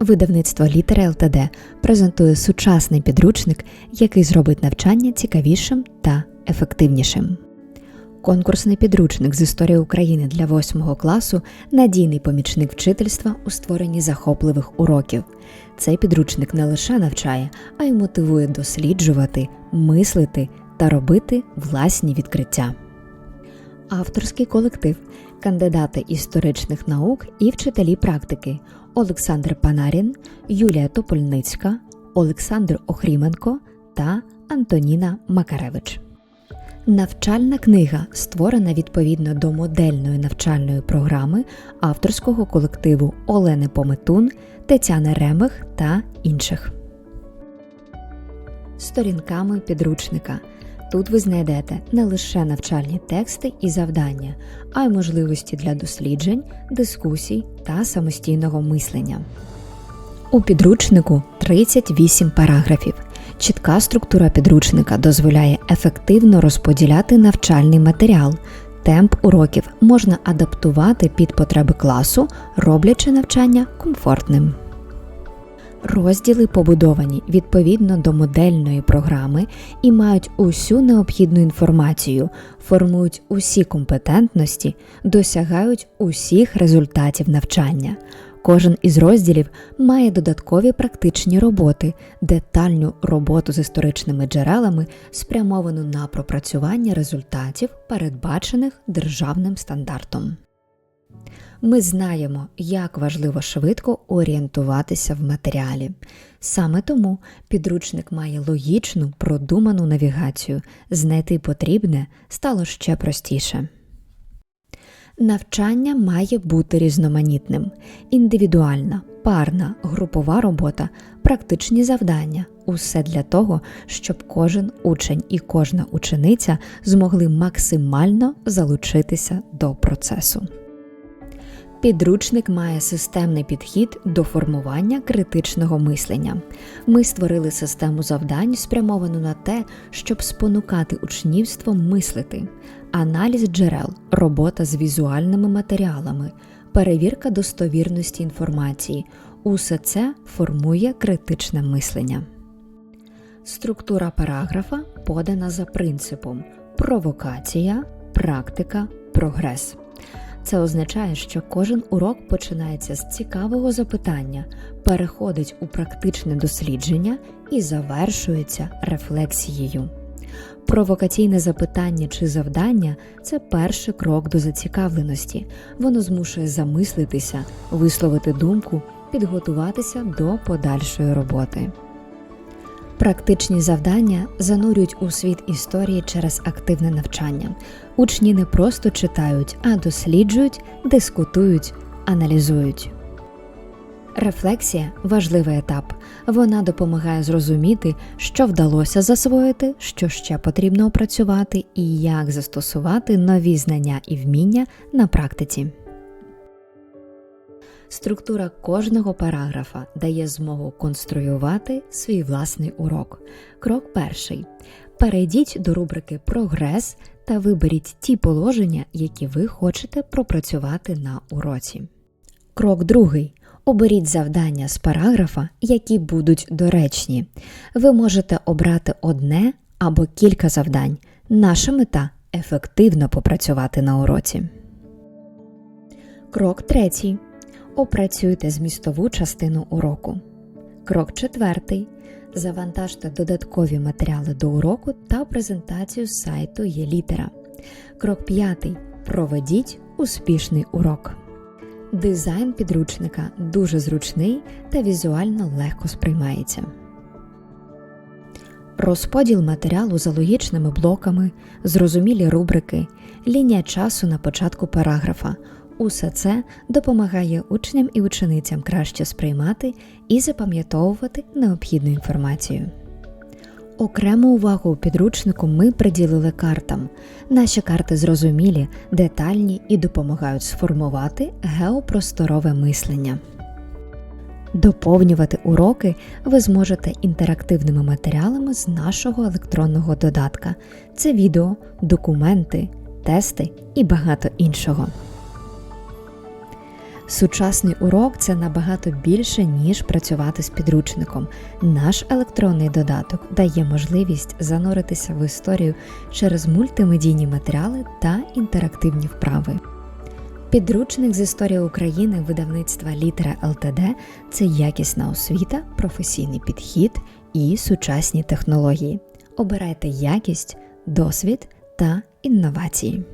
Видавництво Літера ЛТД презентує сучасний підручник, який зробить навчання цікавішим та ефективнішим. Конкурсний підручник з історії України для 8 класу надійний помічник вчительства у створенні захопливих уроків. Цей підручник не лише навчає, а й мотивує досліджувати, мислити та робити власні відкриття. Авторський колектив, кандидати історичних наук і вчителі практики Олександр Панарін, Юлія Топольницька, Олександр Охріменко та Антоніна Макаревич. Навчальна книга створена відповідно до модельної навчальної програми авторського колективу Олени Пометун, Тетяни Ремех та інших. Сторінками підручника. Тут ви знайдете не лише навчальні тексти і завдання, а й можливості для досліджень, дискусій та самостійного мислення. У підручнику 38 параграфів. Чітка структура підручника дозволяє ефективно розподіляти навчальний матеріал. Темп уроків можна адаптувати під потреби класу, роблячи навчання комфортним. Розділи побудовані відповідно до модельної програми і мають усю необхідну інформацію, формують усі компетентності, досягають усіх результатів навчання. Кожен із розділів має додаткові практичні роботи, детальну роботу з історичними джерелами, спрямовану на пропрацювання результатів, передбачених державним стандартом. Ми знаємо, як важливо швидко орієнтуватися в матеріалі. Саме тому підручник має логічну, продуману навігацію. Знайти потрібне стало ще простіше. Навчання має бути різноманітним, індивідуальна, парна, групова робота, практичні завдання усе для того, щоб кожен учень і кожна учениця змогли максимально залучитися до процесу. Підручник має системний підхід до формування критичного мислення. Ми створили систему завдань, спрямовану на те, щоб спонукати учнівство мислити, аналіз джерел, робота з візуальними матеріалами, перевірка достовірності інформації усе це формує критичне мислення. Структура параграфа подана за принципом провокація, практика, прогрес. Це означає, що кожен урок починається з цікавого запитання, переходить у практичне дослідження і завершується рефлексією. Провокаційне запитання чи завдання це перший крок до зацікавленості. Воно змушує замислитися, висловити думку, підготуватися до подальшої роботи. Практичні завдання занурюють у світ історії через активне навчання. Учні не просто читають, а досліджують, дискутують, аналізують. Рефлексія важливий етап. Вона допомагає зрозуміти, що вдалося засвоїти, що ще потрібно опрацювати і як застосувати нові знання і вміння на практиці. Структура кожного параграфа дає змогу конструювати свій власний урок. Крок перший. Перейдіть до рубрики Прогрес та виберіть ті положення, які ви хочете пропрацювати на уроці. Крок другий. Оберіть завдання з параграфа, які будуть доречні. Ви можете обрати одне або кілька завдань. Наша мета ефективно попрацювати на уроці. Крок третій. Опрацюйте змістову частину уроку. Крок четвертий. Завантажте додаткові матеріали до уроку та презентацію з сайту ЄЛітера. Крок п'ятий. Проведіть успішний урок. Дизайн підручника дуже зручний та візуально легко сприймається. Розподіл матеріалу за логічними блоками, зрозумілі рубрики, лінія часу на початку параграфа. Усе це допомагає учням і ученицям краще сприймати і запам'ятовувати необхідну інформацію. Окрему увагу у підручнику ми приділили картам. Наші карти зрозумілі, детальні і допомагають сформувати геопросторове мислення. Доповнювати уроки ви зможете інтерактивними матеріалами з нашого електронного додатка. Це відео, документи, тести і багато іншого. Сучасний урок це набагато більше, ніж працювати з підручником. Наш електронний додаток дає можливість зануритися в історію через мультимедійні матеріали та інтерактивні вправи. Підручник з історії України видавництва Літера ЛТД це якісна освіта, професійний підхід і сучасні технології. Обирайте якість, досвід та інновації.